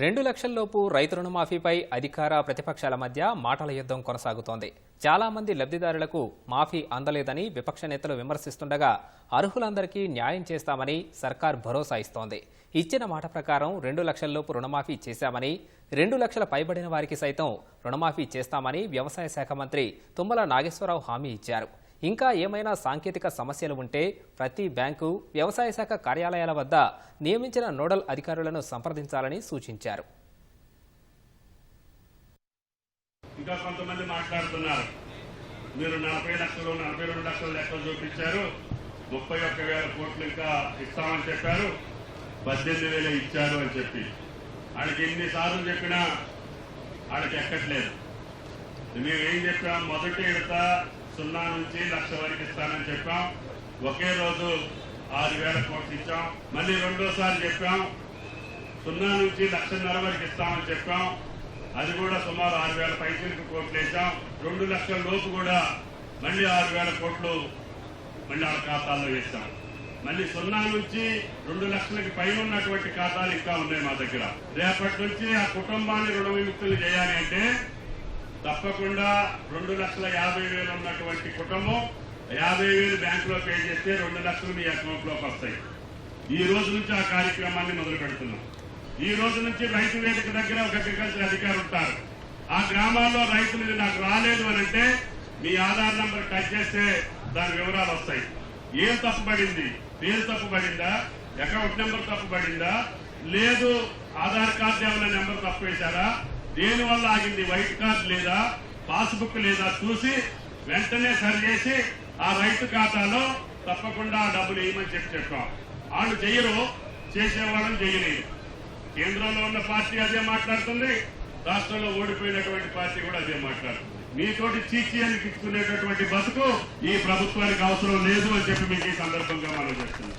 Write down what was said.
రెండు లక్షల్లోపు రైతు రుణమాఫీపై అధికార ప్రతిపక్షాల మధ్య మాటల యుద్ధం కొనసాగుతోంది. చాలా మంది లబ్ధిదారులకు మాఫీ అందలేదని విపక్ష నేతలు విమర్శిస్తుండగా అర్హులందరికీ న్యాయం చేస్తామని సర్కార్ భరోసా ఇస్తోంది. ఇచ్చిన మాట ప్రకారం రెండు లక్షల్లోపు రుణమాఫీ చేశామని రెండు లక్షల పైబడిన వారికి సైతం రుణమాఫీ చేస్తామని వ్యవసాయ శాఖ మంత్రి తుమ్మల నాగేశ్వరరావు హామీ ఇచ్చారు. ఇంకా ఏమైనా సాంకేతిక సమస్యలు ఉంటే ప్రతి బ్యాంకు వ్యవసాయ శాఖ కార్యాలయాల వద్ద నియమించిన నోడల్ అధికారులను సంప్రదించాలని సూచించారు. ఇంకా కొంతమంది మాట్లాడుతున్నారు. మీరు నలభై లక్షలు నలభై రెండు లక్షలు లెక్కలు చూపించారు. ముప్పై ఒక్క వేల కోట్లు ఇంకా ఇస్తామని చెప్పారు. పద్దెనిమిది వేలు ఇచ్చారు అని చెప్పి. ఆడికి ఎన్నిసార్లు చెప్పినా ఆడికి ఎక్కట్లేదు. మేమేం చెప్పాం? మొదటి విడత సున్నా నుంచి లక్ష వరకు ఇస్తానని చెప్పాం. ఒకే రోజు ఆరు వేల కోట్లు ఇచ్చాం. మళ్ళీ రెండోసారి చెప్పాం సున్నా నుంచి లక్షన్నర వరకు ఇస్తామని చెప్పాం. అది కూడా సుమారు ఆరు వేల పైసలకు కోట్లు వేసాం రెండు లక్షల లోపు కూడా మళ్ళీ ఆరు వేల కోట్లు మళ్ళీ ఆ ఖాతాల్లో వేసాం మళ్ళీ సున్నా నుంచి రెండు లక్షలకి పైన ఉన్నటువంటి ఖాతాలు ఇంకా ఉన్నాయి మా దగ్గర. రేపటి నుంచి ఆ కుటుంబాన్ని రుణ విముక్తులు చేయాలి అంటే తప్పకుండా రెండు లక్షల యాభై వేలు ఉన్నటువంటి కుటుంబం యాభై వేలు బ్యాంకులో పే చేస్తే రెండు లక్షలు మీ అకౌంట్లోకి వస్తాయి. ఈ రోజు నుంచి ఆ కార్యక్రమాన్ని మొదలు పెడుతున్నాం. ఈ రోజు నుంచి రైతు వేదిక దగ్గర ఒక అగ్రికల్చర్ అధికారి ఉంటారు. ఆ గ్రామాల్లో రైతులు ఇది నాకు రాలేదు అని అంటే మీ ఆధార్ నంబర్ టచ్ చేస్తే దాని వివరాలు వస్తాయి. ఏం తప్పుపడింది? పేరు తప్పుపడిందా? Account number తప్పుపడిందా? లేదు ఆధార్ కార్డు ఏమైనా నెంబర్ తప్పు వేశారా? దేని వల్ల ఆగింది? వైట్ కార్డ్ లేదా? పాస్బుక్ లేదా? చూసి వెంటనే సరిచేసి ఆ రైతు ఖాతాలో తప్పకుండా డబ్బులు వేయమని చెప్పి చెప్పాం. వాళ్ళు చెయ్యరు చేసేవాళ్ళని చేయలేదు కేంద్రంలో ఉన్న పార్టీ అదే మాట్లాడుతుంది. రాష్ట్రంలో ఓడిపోయినటువంటి పార్టీ కూడా అదే మాట్లాడుతుంది. మీతోటి చీచి అని పిచ్చుకునేటటువంటి బతుకు ఈ ప్రభుత్వానికి అవసరం లేదు అని చెప్పి మీకు ఈ సందర్భంగా మనం చెప్తున్నాం.